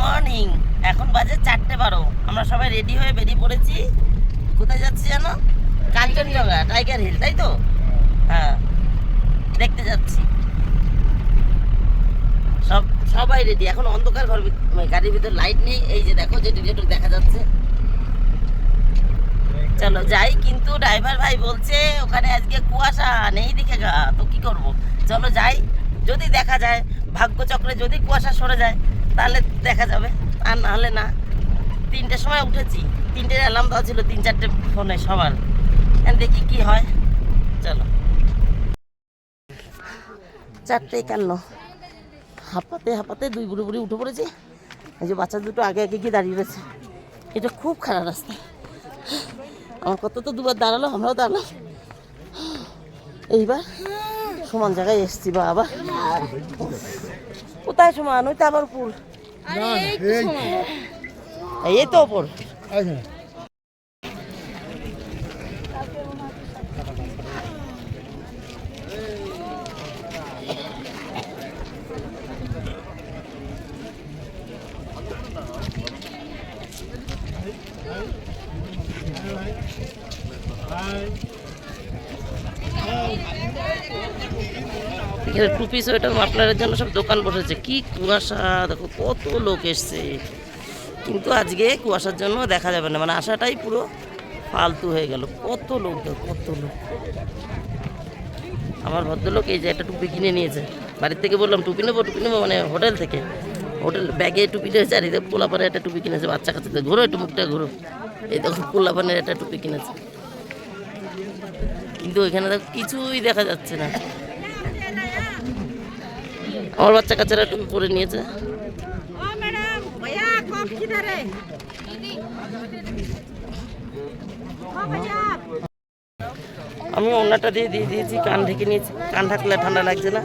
Morning. এখন বাজে চারটে বারো। আমরা সবাই রেডি হয়ে বেরিয়ে পড়েছি। কোথায় যাচ্ছি জানো? কাঞ্চনজঙ্ঘা, টাইগার হিল, তাই তো? হ্যাঁ দেখতে যাচ্ছি। সব, সবাই রেডি। এখন অন্ধকার ঘর মানে গাড়ির ভিতর লাইট নেই। এই যে দেখো যেটুকু যেটুকু দেখা যাচ্ছে। চলো যাই, কিন্তু ড্রাইভার ভাই বলছে, ওখানে আজকে কুয়াশা নেই দেখে গা, তো কি করব? চলো যাই, যদি দেখা যায়, ভাগ্যচক্রে যদি কুয়াশা সরে যায় তাহলে দেখা যাবে। আর না হলে না। তিনটের সময় উঠেছি। তিনটের অ্যালার্ম দেওয়া ছিল, তিন চারটে ফোনে সবার। দেখি কি হয়। চলো। চারটে একান্ন। হাঁপাতে হাঁপাতে দুই বুড়ি বুড়ি উঠে পড়েছি। এই যে বাচ্চা দুটো আগে আগে গিয়ে দাঁড়িয়ে রয়েছে। এটা খুব খারাপ রাস্তা। আমার কত তো দুবার দাঁড়াল, আমরাও দাঁড়ালাম। এইবার সমান জায়গায় এসছি বাবা। কোথায় সমান ওই তো আবার উপর। এই তো ওপর এখানে টুপি সোয়েটার মাফলারের জন্য সব দোকান বসেছে। কি কুয়াশা, দেখো কত লোক এসছে। কিন্তু আজকে কুয়াশার জন্য দেখা যাবে না। মানে আশাটাই পুরো ফালতু হয়ে গেল। কত লোক কত লোক। আমার ভদ্রলোক এই যে একটা টুপি কিনে নিয়েছে। বাড়ির থেকে বললাম, টুপি নেব টুপি নেব? মানে হোটেল থেকে। হোটেল, ব্যাগে টুপি নিয়েছে আর এই দেখো পোলাপানের একটা টুপি কিনেছে, বাচ্চা কাচ্চাদের। ঘুরো একটু মুখটা, ঘুরো। এই দেখো পোলাপানের একটা টুপি কিনেছে। কিন্তু ওইখানে দেখো কিছুই দেখা যাচ্ছে না। আমার বাচ্চা কাচ্চারা টুকু করে নিয়েছে। আমি ওনাটা দিয়ে দিয়ে দিয়েছি, কান ঢেকে নিয়েছি। কান ঢাকলে ঠান্ডা লাগছে না।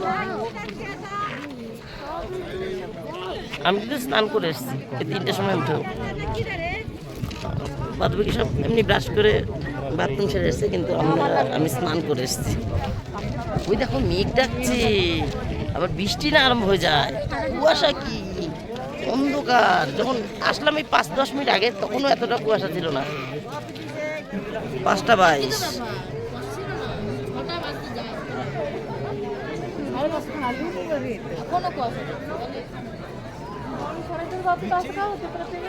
আমি কিন্তু স্নান করে এসেছি। তিনটের সময় উঠেও। বাদবাকি সব এমনি ব্রাশ করে বাথরুম সেরে এসেছে কিন্তু আমরা, আমি স্নান করে এসেছি। ওই দেখো মেঘ ডাকছে, আবার বৃষ্টি না আরম্ভ হয়ে যায়। কুয়াশা কি? অন্ধকার। যখন আসলাম এই পাঁচ, দশ মিনিট আগে, তখনও এতটা কুয়াশা ছিল না। পাঁচটা বাইশ।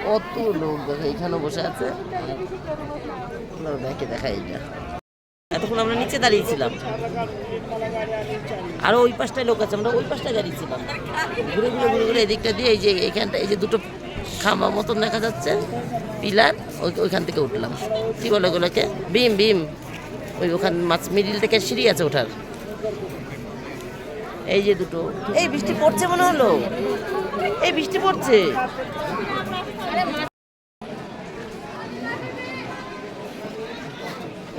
কত লোক দেখো এখানে বসে আছে দেখে দেখা এইটা এতক্ষণ আমরা নিচে দাঁড়িয়েছিলাম। আরও ওই পাশটায় লোক আছে, আমরা ওই পাশটায় দাঁড়িয়েছিলাম। ঘুরে ঘুরে ঘুরে ঘুরে এদিকটা দিয়ে এই যে এইখানটা এই যে দুটো খাম্বা মতন দেখা যাচ্ছে, পিলার, ওই ওইখান থেকে উঠলাম। কি বলে ওগুলোকে? বিম বিম ওই ওখান মাছ মিডিল থেকে সিঁড়ি আছে ওঠার। এই যে দুটো। এই বৃষ্টি পড়ছে মনে হলো? এই বৃষ্টি পড়ছে।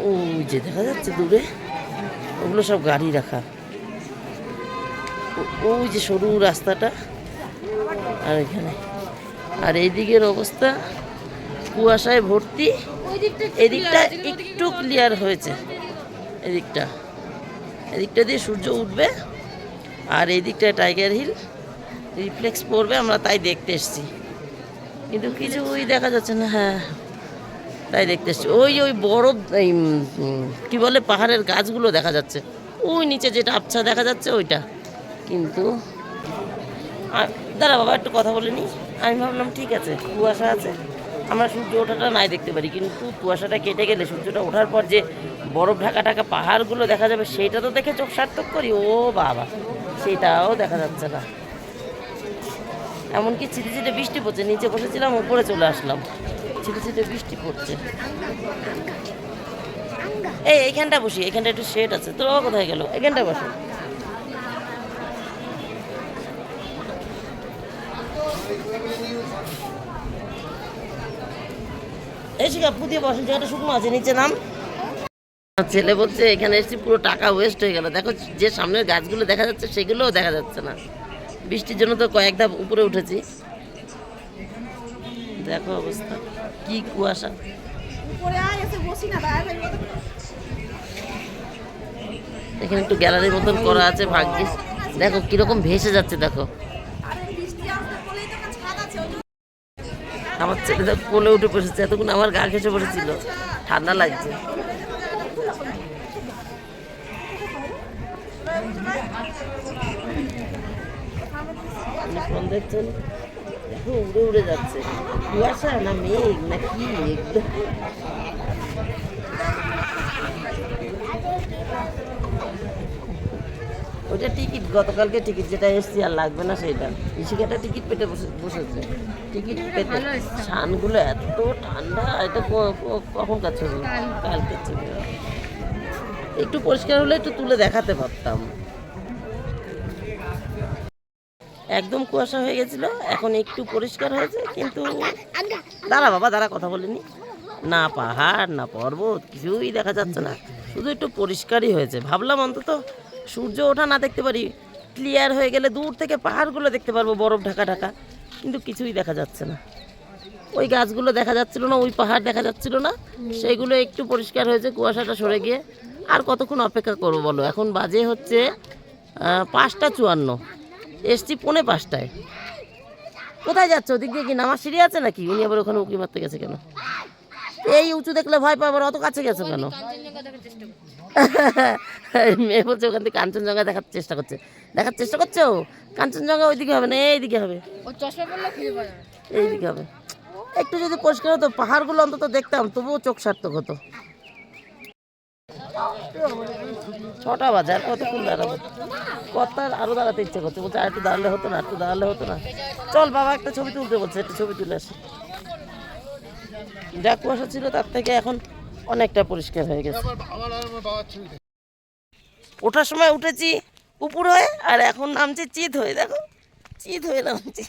ওই যে দেখা যাচ্ছে দূরে, ওগুলো সব গাড়ি রাখা। ওই যে সরু রাস্তাটা, আর এখানে। আর এই দিকের অবস্থা, কুয়াশায় ভর্তি। এদিকটা একটু ক্লিয়ার হয়েছে। এদিকটা। এদিকটা দিয়ে সূর্য উঠবে, আর এদিকটা টাইগার হিল রিফ্লেক্স পড়বে আমরা তাই দেখতে এসছি। কিন্তু কিছু ওই দেখা যাচ্ছে না হ্যাঁ তাই দেখতে এসছি। ওই ওই বড় এই উম, বলে পাহাড়ের গাছগুলো দেখা যাচ্ছে। ওই নিচে যেটা আবছা দেখা যাচ্ছে ওইটা। কিন্তু দাঁড়া বাবা একটু কথা বলে নি। আমি ভাবলাম ঠিক আছে কুয়াশা আছে। আমরা সূর্য ওঠাটা নাই দেখতে পারি কিন্তু কুয়াশাটা কেটে গেলে সূর্যটা ওঠার পর যে বরফ ঢাকা ঢাকা পাহাড়গুলো দেখা যাবে সেইটা তো দেখে চোখ সার্থক করি। ও বাবা সেটাও দেখা যাচ্ছে না। এমনকি ছিটে ছিটে বৃষ্টি পড়ছে, নিচে বসেছিলাম, উপরে চলে আসলাম। ছিটে ছিটে বৃষ্টি পড়ছে। এই, এইখানটা বসি এখানটা একটু শেড আছে। তোর কোথায় গেল? এখানটা বসো। এই শিখা, পুঁতিয়ে বসেন জায়গাটা শুকনো আছে, নিচে নাম। ছেলে বলছে, এখানে এসেছি, পুরো টাকা ওয়েস্ট হয়ে গেল। দেখো যে সামনের গাছগুলো দেখা যাচ্ছে, সেগুলোও দেখা যাচ্ছে না। বৃষ্টির জন্য তো কয়েক ধাপ উপরে উঠেছি। দেখো অবস্থা। কি কুয়াশা। এখানে একটু গ্যালারির মতন করা আছে ভাগ্যিস। দেখো কীরকম ভেসে যাচ্ছে দেখো। আমার ছেলেটা কোলে উঠে বসেছে এতক্ষণ আমার গা ঘেসে বসেছিল। ঠান্ডা লাগছে। ফোন দেখছেন দেখো উড়ে উড়ে যাচ্ছে। কুয়াশা না মেঘ না কি? একদম। ওইটা টিকিট গতকালকে টিকিট যেটা এসছি আর লাগবে না সেইটা ইশিকাটা টিকিট পেতে বসে- বসেছে। টিকিট পেতে। ছানগুলো এত ঠান্ডা এটা ক- ক- কখনকার ছবি কালকের ছবি একটু পরিষ্কার হলে একটু তুলে দেখাতে পারতাম। একদম কুয়াশা হয়ে গেছিল এখন একটু পরিষ্কার হয়েছে কিন্তু দাঁড়া বাবা দাঁড়া কথা বলিনি। না পাহাড় না পর্বত কিছুই দেখা যাচ্ছে না শুধু একটু পরিষ্কারই হয়েছে। ভাবলাম অন্তত সূর্য ওঠা না দেখতে পারি ক্লিয়ার হয়ে গেলে দূর থেকে পাহাড়গুলো দেখতে পারব বরফ ঢাকা ঢাকা কিন্তু কিছুই দেখা যাচ্ছে না। ওই গাছগুলো দেখা যাচ্ছিল না ওই পাহাড় দেখা যাচ্ছিল না সেইগুলো একটু পরিষ্কার হয়েছে কুয়াশাটা সরে গিয়ে। আর কতক্ষণ অপেক্ষা করব বলো? এখন বাজে হচ্ছে পাঁচটা চুয়ান্ন। এসছি পৌনে পাঁচটায়। কোথায় যাচ্ছে? ওদিক দিয়ে কি নামার সিঁড়ি আছে নাকি? উনি আবার ওখানে উঁকি মারতে গেছে কেন? এই উঁচু দেখলে ভয় পাবার অত কাছে গেছে কেন? মেয়ে বলছে ওখান থেকে কাঞ্চনজঙ্ঘা দেখার চেষ্টা করছে। দেখার চেষ্টা করছে? ও কাঞ্চনজঙ্ঘা ওইদিকে হবে না এইদিকে হবে। এইদিকে হবে। একটু যদি পরিষ্কার হতো পাহাড়গুলো অন্তত দেখতাম তবুও চোখ সার্থক হতো। ছটা বাজে, আর কতক্ষণ দাঁড়াবো? কত আরও দাঁড়াতে ইচ্ছে করছে, বলছে আর একটু দাঁড়ালে হতো না একটু দাঁড়ালে হতো না। চল বাবা, একটা ছবি তুলতে বলছে, একটা ছবি তুলে আসি। যা কুয়াশা ছিল, তার থেকে এখন অনেকটা পরিষ্কার হয়ে গেছে। ওঠার সময় উঠেছি উপর হয়ে, আর এখন নামছি চিত হয়ে, দেখো। চিত হয়ে নামছি।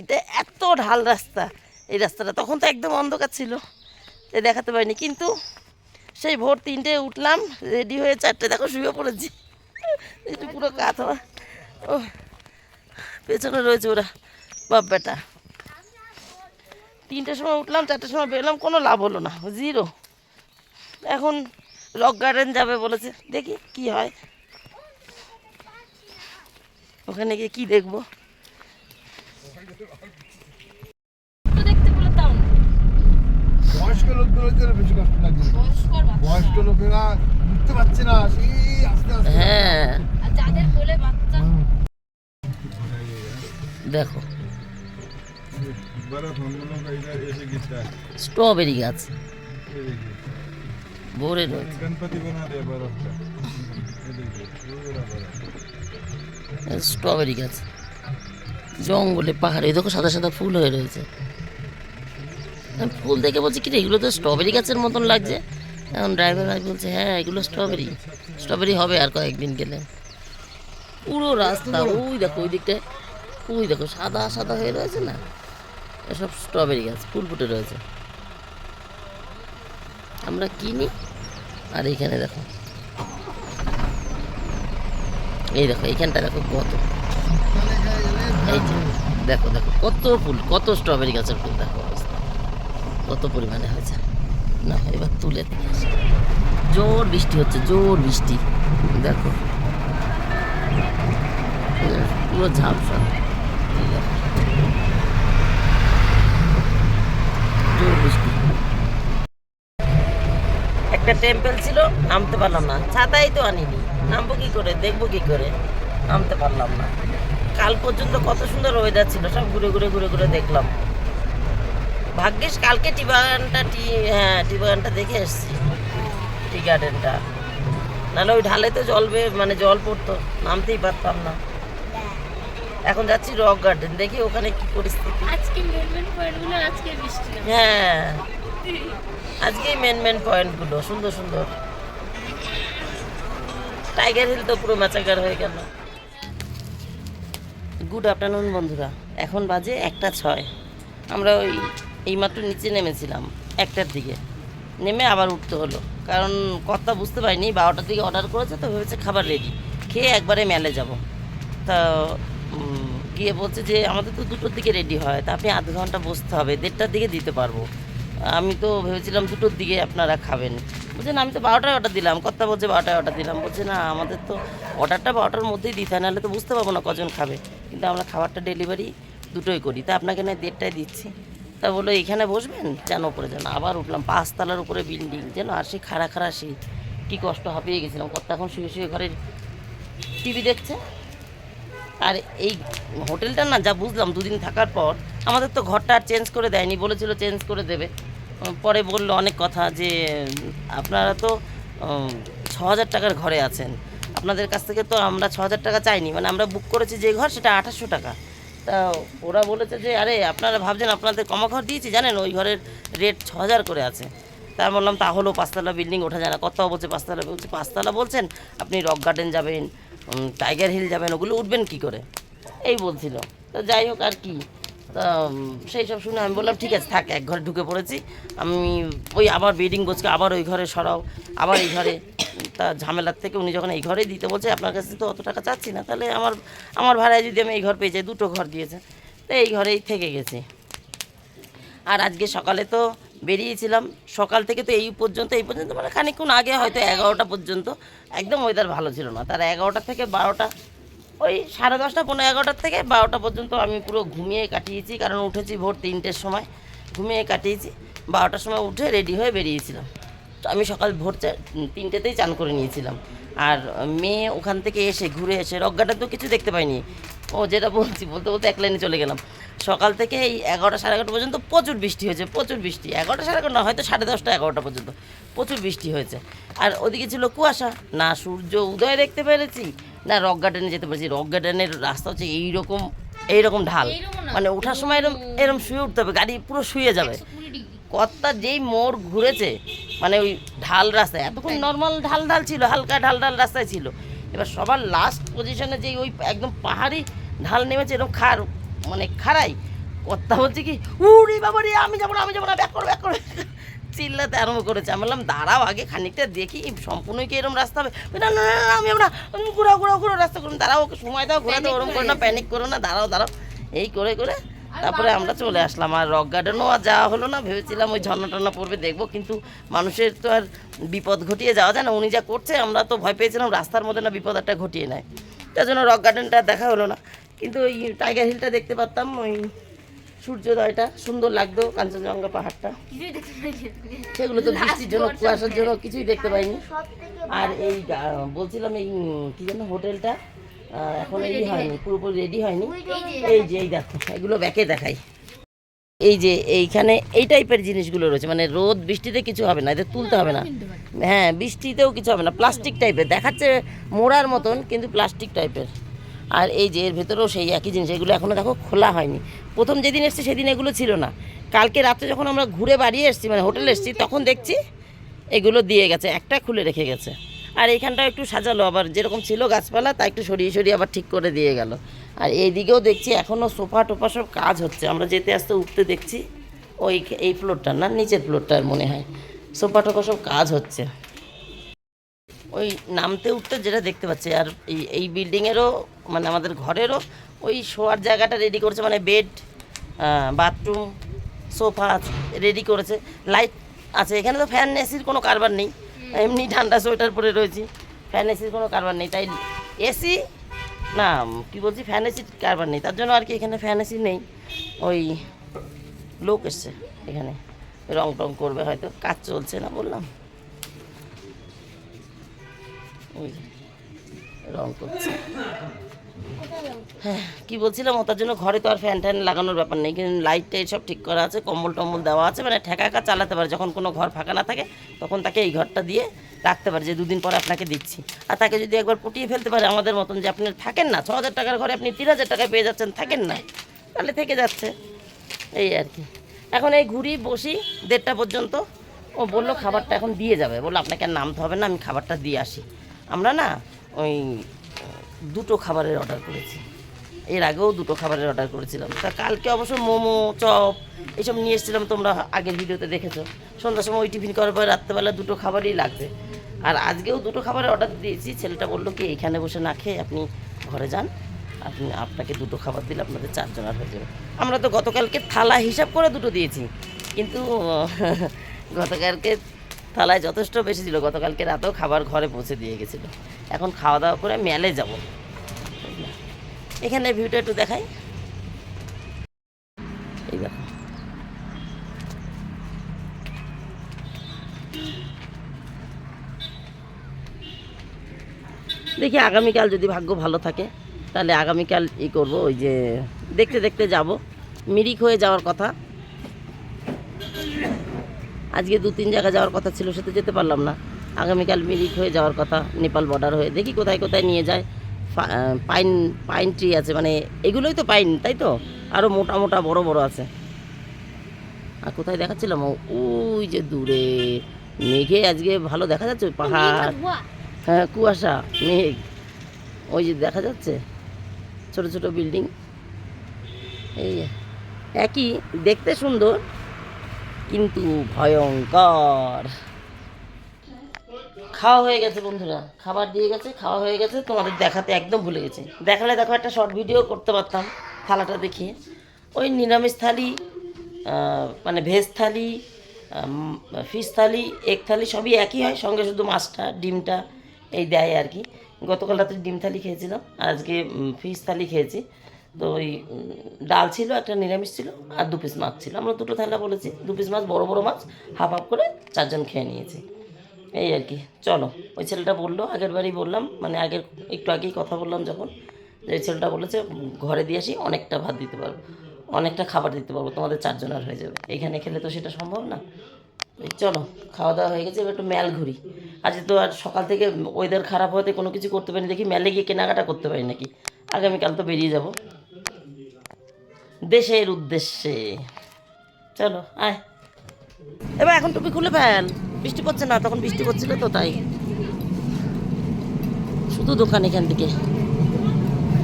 এটা এত ঢাল রাস্তা, এই রাস্তাটা তখন তো একদম অন্ধকার ছিল দেখাতে পারিনি। কিন্তু সেই ভোর তিনটে উঠলাম রেডি হয়ে চারটে দেখো শুয়ে পড়েছি। একটু পুরো কাত ও পেছনে রয়েছে ওরা, বাপ বেটা। তিনটের সময় উঠলাম, চারটের সময় বেরোলাম, কোনো লাভ হলো না জিরো এখন রক গার্ডেন যাবে বলেছে, দেখি কি হয়। ওখানে গিয়ে কি দেখব তো দেখতে বলে তাও না বয়স্ক লোকগুলোর জন্য বেশি কষ্ট লাগে। বয়স্ক লোকেরা বুঝতে পারছে না সেই আস্তে আস্তে। হ্যাঁ। যাদের কোলে বাচ্চা। দেখো। স্ট্রবেরি গাছ। ভরে রয়েছে। স্ট্রবেরি গাছ। জঙ্গলে পাহাড়ে দেখো সাদা সাদা ফুল হয়ে রয়েছে। ফুল দেখে বলছি কি রে, এগুলো তো স্ট্রবেরি গাছের মতন লাগছে। এখন ড্রাইভার ভাই বলছে হ্যাঁ এগুলো স্ট্রবেরি স্ট্রবেরি হবে আর কয়েকদিন গেলে। পুরো রাস্তা ওই দেখো ওই দিকটায় ওই দেখো সাদা সাদা হয়ে রয়েছে না? এসব স্ট্রবেরি গাছ ফুল ফুটে রয়েছে। আমরা কিনি আর এইখানে দেখো। এই দেখো এইখানটা দেখো কত। এই দেখো দেখো কত ফুল কত স্ট্রবেরি গাছের ফুল দেখো। কত পরিমাণে হয়েছে? না, এবার তুলে দিই। জোর বৃষ্টি হচ্ছে, জোর বৃষ্টি। দেখো। পুরো ঝাপসা। জোর বৃষ্টি। একটা টেম্পল ছিল, নামতে পারলাম না। ছাতাই তো আনিনি। নামবো কি করে, দেখব কি করে, নামতে পারলাম না। কাল পর্যন্ত কত সুন্দর ওয়েদার ছিল, সব ঘুরে ঘুরে ঘুরে ঘুরে দেখলাম। ভাগ্যিস কালকে টি বাগানটা টি হ্যাঁ টি বাগানটা দেখে এসেছি টি গার্ডেনটা। নাহলে ওই ঢালে তো জল মানে জল পড়তো নামতেই পারতাম না। এখন যাচ্ছি রক গার্ডেন দেখি ওখানে কি পরিস্থিতি। আজকে মেন মেন পয়েন্টগুলো আজকে বৃষ্টি হ্যাঁ আজকেই মেন মেন পয়েন্টগুলো সুন্দর সুন্দর। টাইগার হিল তো পুরো ম্যাচাকার হয়ে গেল। গুড আফটারনুন বন্ধুরা। এখন বাজে একটা ছয়। আমরা ওই এইমাত্র নিচে নেমেছিলাম, একটার দিকে। নেমে আবার উঠতে হলো, কারণ কথা বুঝতে পারিনি, বারোটার দিকে অর্ডার করেছে তো ভেবেছে খাবার রেডি খেয়ে একবারে মেলে যাব। তা গিয়ে বলছে যে আমাদের তো দুটোর দিকে রেডি হয়, তা আপনি আধ ঘণ্টা বসতে হবে, দেড়টার দিকে দিতে পারব। আমি তো ভেবেছিলাম দুটোর দিকে আপনারা খাবেন। বলছেন আমি তো বারোটায় অর্ডার দিলাম। কথা বলছে, বারোটায় অর্ডার দিলাম। বলছে, না, আমাদের তো অর্ডারটা বারোটার মধ্যেই দিতে হয়, নাহলে তো বুঝতে পারব না কজন খাবে। কিন্তু আমরা খাবারটা ডেলিভারি দুটোই করি। তা আপনাকে না দেড়টায় দিচ্ছি। তা বলল, এখানে বসবেন? যেন উপরে যেন আবার উঠলাম, পাঁচতলার উপরে বিল্ডিং, যেন আর সেই খাড়া খাড়া শীত। কী কষ্ট, হাঁপিয়ে গেছিলাম। কত এখন শুয়ে শুয়ে ঘরের টিভি দেখছে। আর এই হোটেলটা না, যা বুঝলাম, দুদিন থাকার পর আমাদের তো ঘরটা আর চেঞ্জ করে দেয়নি, বলেছিল চেঞ্জ করে দেবে। পরে বলল অনেক কথা যে, আপনারা তো ছ হাজার টাকার ঘরে আছেন। আপনাদের কাছ থেকে তো আমরা ছ হাজার টাকা চাইনি। মানে আমরা বুক করেছি যে ঘর, সেটা আঠাশশো টাকা। তা ওরা বলেছে যে, আরে, আপনারা ভাবছেন আপনাদের কমা ঘর দিয়েছি, জানেন? ওই ঘরের রেট ছ হাজার করে আছে। তা বললাম তাহলেও পাঁচতলা বিল্ডিং ওঠা যায় না। কত বলছে, পাঁচতলা বলছে, পাঁচতলা বলছেন? আপনি রক গার্ডেন যাবেন টাইগার হিল যাবেন, ওগুলো উঠবেন কি করে? এই বলছিল। তো যাই হোক, আর কি। তা সেই সব শুনে আমি বললাম, ঠিক আছে, থাক, এক ঘরে ঢুকে পড়েছি। আমি ওই আবার বিল্ডিং গোছকে আবার ওই ঘরে সরাও, আবার এই ঘরে। তা ঝামেলার থেকে উনি যখন এই ঘরেই দিতে বলছে, আপনার কাছে তো অত টাকা চাচ্ছি না, তাহলে আমার আমার ভাড়ায় যদি আমি এই ঘর পেয়ে যাই, দুটো ঘর দিয়েছে। তো এই ঘরেই থেকে গেছি। আর আজকে সকালে তো বেরিয়েছিলাম, সকাল থেকে তো এই পর্যন্ত এই পর্যন্ত মানে খানিকক্ষণ আগে হয়তো এগারোটা পর্যন্ত, একদম ওয়েদার ভালো ছিল না। তার এগারোটা থেকে বারোটা, ওই সাড়ে দশটা পনেরো এগারোটার থেকে বারোটা পর্যন্ত আমি পুরো ঘুমিয়ে কাটিয়েছি, কারণ উঠেছি ভোর তিনটের সময়, ঘুমিয়ে কাটিয়েছি, বারোটার সময় উঠে রেডি হয়ে বেরিয়েছিলাম। আমি সকাল ভোর চা- তিনটেতেই চান করে নিয়েছিলাম। আর মেয়ে ওখান থেকে এসে ঘুরে এসে রকগাটা তো কিছু দেখতে পাইনি। ও যেটা বলছি বলতে বলতে এক লাইনে চলে গেলাম। সকাল থেকে এই এগারোটা সাড়ে এগারোটা পর্যন্ত প্রচুর বৃষ্টি হয়েছে প্রচুর বৃষ্টি। এগারোটা সাড়ে এগারোটা না, হয়তো সাড়ে দশটা এগারোটা পর্যন্ত প্রচুর বৃষ্টি হয়েছে। আর ওদিকে ছিল কুয়াশা। না সূর্য উদয় দেখতে পেরেছি না রক গার্ডেনে যেতে পেরেছি। রক গার্ডেনের রাস্তা হচ্ছে এইরকম এইরকম ঢাল। মানে ওঠার সময় এরকম এরকম শুয়ে উঠতে হবে গাড়ি পুরো শুয়ে যাবে। কর্তা যেই মোড় ঘুরেছে মানে ওই ঢাল রাস্তায় এতক্ষণ নর্মাল ঢাল ঢাল ছিল হালকা ঢাল ঢাল রাস্তায় ছিল। এবার সবার লাস্ট পজিশনে যেই ওই একদম পাহাড়ি ঢাল নেমেছে এরকম খার মানে খাড়াই কর্তা বলছে কি উড়ি বাবা রে আমি যাব না আমি যাব না ব্যাক করো ব্যাক করো। চিল্লাতে আরম্ভ করেছে। আমি বললাম দাঁড়াও আগে খানিকটা দেখি সম্পূর্ণই কি এরকম রাস্তা হবে? না না না, আমি উম, ঘোরাও ঘোরাও ঘোরাও রাস্তা করুন দাঁড়াও ওকে সময় দাও ঘোরাতে ওরকম করো না প্যানিক করো না দাঁড়াও দাঁড়াও। এই করে করে তারপরে আমরা চলে আসলাম। আর রক গার্ডেনও আর যাওয়া হলো না ভেবেছিলাম ওই ঝর্ণা টর্ণা পড়বে দেখব। কিন্তু মানুষের তো আর বিপদ ঘটিয়ে যাওয়া যায় না। উনি যা করছে আমরা তো ভয় পেয়েছিলাম রাস্তার মধ্যে না বিপদ একটা ঘটিয়ে নেয়। তার জন্য রক গার্ডেনটা আর দেখা হলো না। কিন্তু ওই টাইগার হিলটা দেখতে পারতাম ওই সূর্যোদয়টা সুন্দর লাগতো কাঞ্চনজঙ্ঘা পাহাড়টা। সেগুলো তো বৃষ্টির জন্য কুয়াশার জন্য কিছুই দেখতে পাইনি। আর এই বলছিলাম এই কি যেন হোটেলটা এখন এই হয়নি পুরোপুরি রেডি হয়নি। এই যে এই দেখো এগুলো ব্যাকে দেখাই। এই যে এইখানে এই টাইপের জিনিসগুলো রয়েছে মানে রোদ বৃষ্টিতে কিছু হবে না এদের তুলতে হবে না। হ্যাঁ বৃষ্টিতেও কিছু হবে না প্লাস্টিক টাইপের দেখাচ্ছে মোড়ার মতন কিন্তু প্লাস্টিক টাইপের আর এই যে এর ভেতরেও সেই একই জিনিস এগুলো এখনও দেখো খোলা হয়নি। প্রথম যেদিন এসছি সেদিন এগুলো ছিল না। কালকে রাত্রে যখন আমরা ঘুরে বাড়ি এসেছি মানে হোটেলে এসেছি তখন দেখছি এগুলো দিয়ে গেছে একটা খুলে রেখে গেছে। আর এইখানটাও একটু সাজালো, আবার যেরকম ছিল গাছপালা, তা একটু সরিয়ে সরিয়ে আবার ঠিক করে দিয়ে গেল। আর এইদিকেও দেখছি এখনও সোফা টোফা সব কাজ হচ্ছে। আমরা যেতে আসতে উঠতে দেখছি ওই এই ফ্লোরটার না, নিচের ফ্লোরটার মনে হয়। সোফা টোফা সব কাজ হচ্ছে। ওই নামতে উঠতে যেটা দেখতে পাচ্ছি, আর এই এই বিল্ডিংয়েরও মানে আমাদের ঘরেরও ওই শোয়ার জায়গাটা রেডি করেছে মানে বেড বাথরুম সোফা রেডি করেছে। লাইট আছে, এখানে তো ফ্যান এসির কোনো কারবার নেই। এমনি ঠান্ডা সোয়েটার পরে রয়েছি। ফ্যান এসির কোনো কারবার নেই, তাই এসি? না, কি বলছি, ফ্যান এসির কারবার নেই। তার জন্য আর কি এখানে ফ্যান এসি নেই। ওই লোক এসছে এখানে, রং টং করবে হয়তো, কাজ চলছে না বললাম। রং করছে। হ্যাঁ কি বলছিলাম, ওটার জন্য ঘরে তো আর ফ্যান ট্যান লাগানোর ব্যাপার নেই, কিন্তু লাইট টাইট সব ঠিক করা আছে, কম্বল টম্বল দেওয়া আছে মানে ঠেকাকা চালাতে পারে, যখন কোনো ঘর ফাঁকা না থাকে, তখন তাকে এই ঘরটা দিয়ে রাখতে পারে, যে দুদিন পরে আপনাকে দিচ্ছি। আর তাকে যদি একবার পটিয়ে ফেলতে পারে আমাদের মতন, যে আপনি থাকেন না, ছ হাজার টাকার ঘরে আপনি তিন হাজার টাকায় পেয়ে যাচ্ছেন, থাকেন না, তাহলে থেকে যাচ্ছে। এই আর কি। এখন এই ঘুরি বসি দেড়টা পর্যন্ত, ও বলল খাবারটা এখন দিয়ে যাবে, বলল আপনাকে নামতে হবে না, আমি খাবারটা দিয়ে আসি। আমরা না ওই দুটো খাবারের অর্ডার করেছি। এর আগেও দুটো খাবারের অর্ডার করেছিলাম। তা কালকে অবশ্য মোমো, চপ এইসব নিয়ে এসেছিলাম, তোমরা আগের ভিডিওতে দেখেছ। সন্ধ্যার সময় ওই টিফিন করার পর রাত্রেবেলা দুটো খাবারই লাগবে। আর আজকেও দুটো খাবারের অর্ডার দিয়েছি, ছেলেটা বলল কি, এইখানে বসে না খেয়ে আপনি ঘরে যান। আপনি, আপনাকে দুটো খাবার দিলে আপনাদের চারজনের হয়ে যাবে। আমরা তো গতকালকে থালা হিসাব করে দুটো দিয়েছি। কিন্তু গতকালকে থালায় যথেষ্ট বেশি ছিল। গতকালকে রাতেও খাবার ঘরে পৌঁছে দিয়ে গেছিল। এখন খাওয়া দাওয়া করে মেলে যাব। এখানে ভিউটা একটু দেখাই। এই দেখো। দেখি আগামীকাল যদি ভাগ্য ভালো থাকে, তাহলে আগামীকাল ই করব ওই যে দেখতে দেখতে যাব। মিরিক হয়ে যাওয়ার কথা। আজকে দু তিন জায়গা যাওয়ার কথা ছিল সেটা যেতে পারলাম না। আগামীকাল মিরিক হয়ে যাওয়ার কথা নেপাল বর্ডার হয়ে। দেখি কোথায় কোথায় নিয়ে যায়। পাইন পাইন ট্রি আছে মানে এগুলোই তো পাইন তাই তো? আরও মোটা মোটা বড় বড় আছে। আর কোথায় দেখাচ্ছিলাম? ওই যে দূরে। মেঘে আজকে ভালো দেখা যাচ্ছে পাহাড়। হ্যাঁ কুয়াশা মেঘ। ওই যে দেখা যাচ্ছে ছোট ছোট বিল্ডিং এই একই দেখতে সুন্দর। কিন্তু ভয়ঙ্কর। খাওয়া হয়ে গেছে বন্ধুরা। খাবার দিয়ে গেছে, খাওয়া হয়ে গেছে। তোমাদের দেখাতে একদম ভুলে গেছে। দেখালে দেখো, একটা শর্ট ভিডিও করতে পারতাম থালাটা দেখিয়ে ওই নিরামিষ থালি মানে veg thali fish thali egg thali সবই একই হয়। সঙ্গে শুধু মাছটা, ডিমটা এই দেয় আর কি। গতকাল রাতে ডিম থালি খেয়েছিলাম আজকে ফিশ থালি খেয়েছি। তো ওই ডাল ছিল, একটা নিরামিষ ছিল আর দু পিস মাছ ছিল। আমরা দুটো থালা বলেছি, দু পিস মাছ, বড় বড় মাছ হাফ হাফ করে চারজন খেয়ে নিয়েছি। এই আর কি, চলো। ওই ছেলেটা বলল, আগের বারই বললাম মানে আগের, একটু আগেই কথা বললাম যখন, যে ছেলেটা বলেছে, ঘরে দিয়ে আসি, অনেকটা ভাত দিতে পারব, অনেকটা খাবার দিতে পারব, তোমাদের চারজনের হয়ে যাবে। এখানে খেলে তো সেটা সম্ভব না। চলো, খাওয়া দাওয়া হয়ে গেছে, এবার একটু ম্যাল ঘুরি। আজকে তো আর সকাল থেকে ওয়েদার খারাপ হতে কোনো কিছু করতে পারিনি, দেখি ম্যালে গিয়ে কেনাকাটা করতে পারি নাকি? আগামীকাল তো বেরিয়ে যাব। দেশের উদ্দেশ্যে। চলো, আয়। এবার এখন টুপি খুলে ফেল। বৃষ্টি পড়ছে না, তখন বৃষ্টি পড়ছিল তো, তাই। শুধু দোকান এখান থেকে।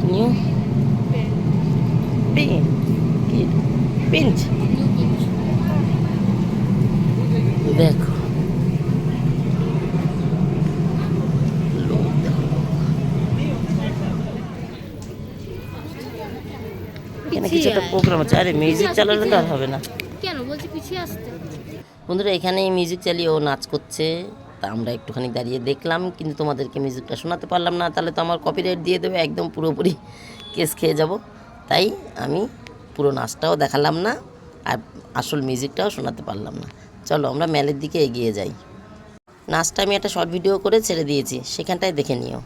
New Pinch. দেখো লোক দেখো, লোক। এখানে কিছু একটা প্রোগ্রাম আছে। আরে মিউজিক চালালে তো আর হবে না। কেন? বলছি পিছিয়ে আসতে। বন্ধুরা এখানে মিউজিক চালিয়ে ও নাচ করছে। তা আমরা একটুখানি দাঁড়িয়ে দেখলাম কিন্তু তোমাদেরকে মিউজিকটা শোনাতে পারলাম না। তাহলে তো আমার কপিরাইট দিয়ে দেবে একদম পুরোপুরি কেস খেয়ে যাব। তাই আমি পুরো নাচটাও দেখালাম না আর আসল মিউজিকটাও শোনাতে পারলাম না। চলো আমরা মেলের দিকে এগিয়ে যাই। নাচটা আমি একটা শর্ট ভিডিও করে ছেড়ে দিয়েছি সেখানটায় দেখে নিও।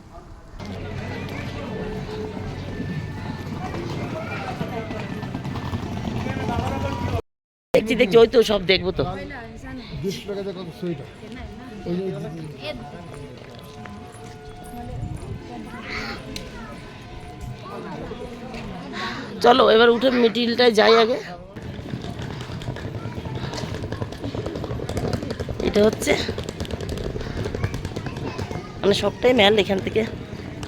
দেখছি দেখছি ওই তো সব দেখব তো। চলো এবার উঠে মিটিলটায় যাই আগে। এটা হচ্ছে মানে সবটাই মেল এখান থেকে।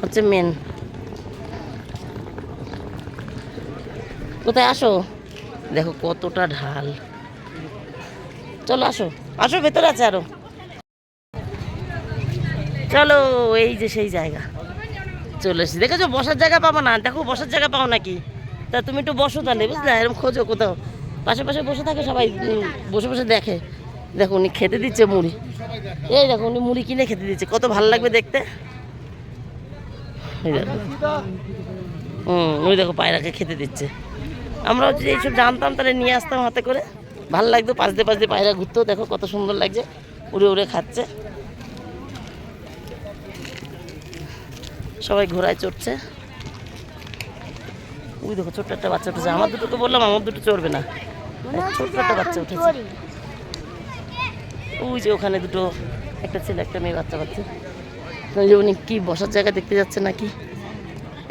হচ্ছে মেন কোথায় আসো? দেখো কতটা ঢাল। চলো, আসো। আসো, ভেতরে আছে আরও। চলো, এই যে সেই জায়গা। চলে এসেছি। দেখেছ, বসার জায়গা পাবো না? দেখো, বসার জায়গা পাও নাকি? তা তুমি একটু বসো তাহলে, বুঝলে? এরকম খোঁজো কোথাও। পাশে পাশে বসে থাকে সবাই বসে বসে দেখে। দেখো, উনি খেতে দিচ্ছে মুড়ি। এই দেখো, উনি মুড়ি কিনে খেতে দিচ্ছে। কত ভালো লাগবে দেখতে। হুম, ওই দেখো, পায়রাকে খেতে দিচ্ছে। আমরা যদি এইসব জানতাম, তাহলে নিয়ে আসতাম হাতে করে। ভালো লাগতো পাশ দিয়ে পাশ দিয়ে পায়রা ঘুরতো দেখো কত সুন্দর লাগছে উড়ে উড়ে খাচ্ছে। সবাই ঘোড়ায় চড়ছে। ওই দেখো ছোট্ট একটা বাচ্চা উঠেছে। আমার দুটোকে বললাম আমার দুটো চড়বে না। ছোট্ট একটা বাচ্চা উঠেছে। ওই যে ওখানে দুটো একটা ছেলে একটা মেয়ে বাচ্চা বাচ্চা। যে উনি কি বসার জায়গা দেখতে যাচ্ছে নাকি?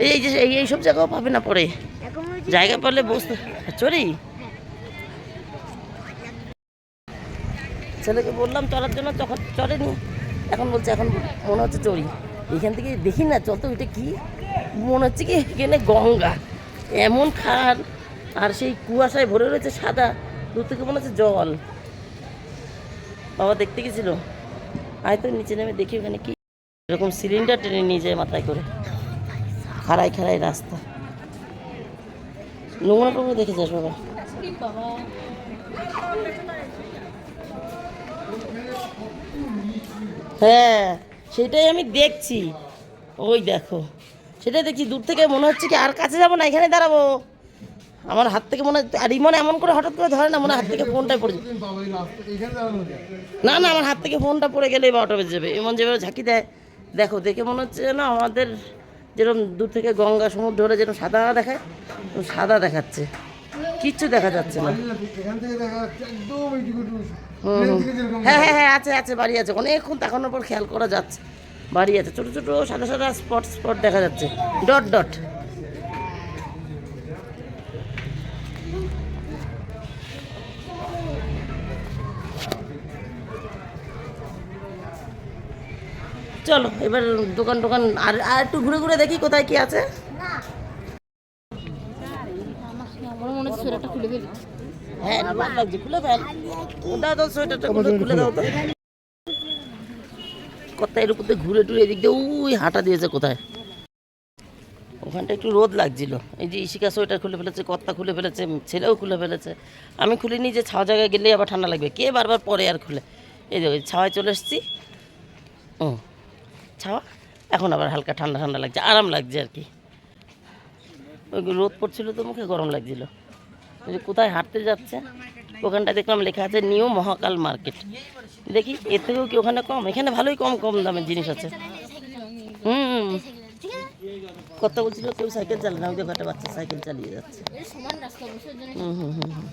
এই যে এই সব জায়গাও পাবে না পরে। জায়গা পেলে বসতে চড়ি? ছেলেকে বললাম চড়ার জন্য, তখন চড়েনি এখন বলছে, এখন মনে হচ্ছে চড়ি। এখান থেকে দেখি না, চল তো এটা কি? মনে হচ্ছে কি এখানে গঙ্গা। এমন খার আর সেই কুয়াশায় ভরে রয়েছে সাদা। দূর থেকে মনে হচ্ছে জল। বাবা দেখতে গেছিল? আয় তো নিচে নেমে দেখি ওখানে কি। এরকম সিলিন্ডার টেনে নিয়ে যায় মাথায় করে। খাড়াই খাড়াই রাস্তা। নোংরা দেখে যাস বাবা। হ্যাঁ সেটাই আমি দেখছি। ওই দেখো, সেটাই দেখছি। দূর থেকে মনে হচ্ছে কি আর কাছে যাব না, এখানে দাঁড়াবো। আমার হাত থেকে মনে আর ইমন এমন করে হঠাৎ করে ধরে না, মনে হাত থেকে ফোনটাই পড়ে না না, আমার হাত থেকে ফোনটা পড়ে গেলে বারোটা বেজে যাবে। এমন যেভাবে ঝাঁকি দেয়। দেখো, দেখে মনে হচ্ছে যেন আমাদের যেরকম দূর থেকে গঙ্গা সমুদ্র যেরকম সাদা দেখায়, সাদা দেখাচ্ছে। কিচ্ছু দেখা যাচ্ছে না। হ্যাঁ হ্যাঁ হ্যাঁ আছে আছে, বাড়ি আছে। অনেকক্ষণ তাকানোর পর খেয়াল করা যাচ্ছে। বাড়ি আছে। ছোট ছোট, সাদা সাদা স্পট স্পট দেখা যাচ্ছে। Dot dot. চলো, এবার দোকান টোকান আর আর একটু ঘুরে ঘুরে দেখি কোথায় কি আছে আমার মনে হচ্ছে সোয়েটারটা খুলে ফেলি হ্যাঁ ভালো লাগছে খুলে ফেল দাও দাও সোয়েটারটা খুলে দাও তো। কোথায় এর উপর ঘুরে টুরে এদিক দিয়ে উই হাঁটা দিয়েছে কোথায়? ওখানটা একটু রোদ লাগছিল। এই যে ইশিকা সোয়েটার খুলে ফেলেছে কত্তা খুলে ফেলেছে ছেলেও খুলে ফেলেছে। আমি খুলিনি যে ছাওয়া জায়গায় গেলে আবার ঠান্ডা লাগবে। কে বারবার পরে আর খুলে? এই যে ওই ছাওয়ায় চলে এসেছি। হুম ছাওয়া? এখন আবার হালকা ঠান্ডা ঠান্ডা লাগছে আরাম লাগছে আর কি। ওই রোদ পড়ছিল তো মুখে গরম লাগছিল। ওই যে কোথায় হাঁটতে যাচ্ছে ওখানটা দেখলাম লেখা আছে নিউ মহাকাল মার্কেট। দেখি, এর থেকেও কি ওখানে কম? এখানে ভালোই কম কম দামের জিনিস আছে। হুম। কত বলছিল? কেউ সাইকেল চালায় না, ওই যে বাচ্চা সাইকেল চালিয়ে যাচ্ছে। হুম হুম হুম হুম।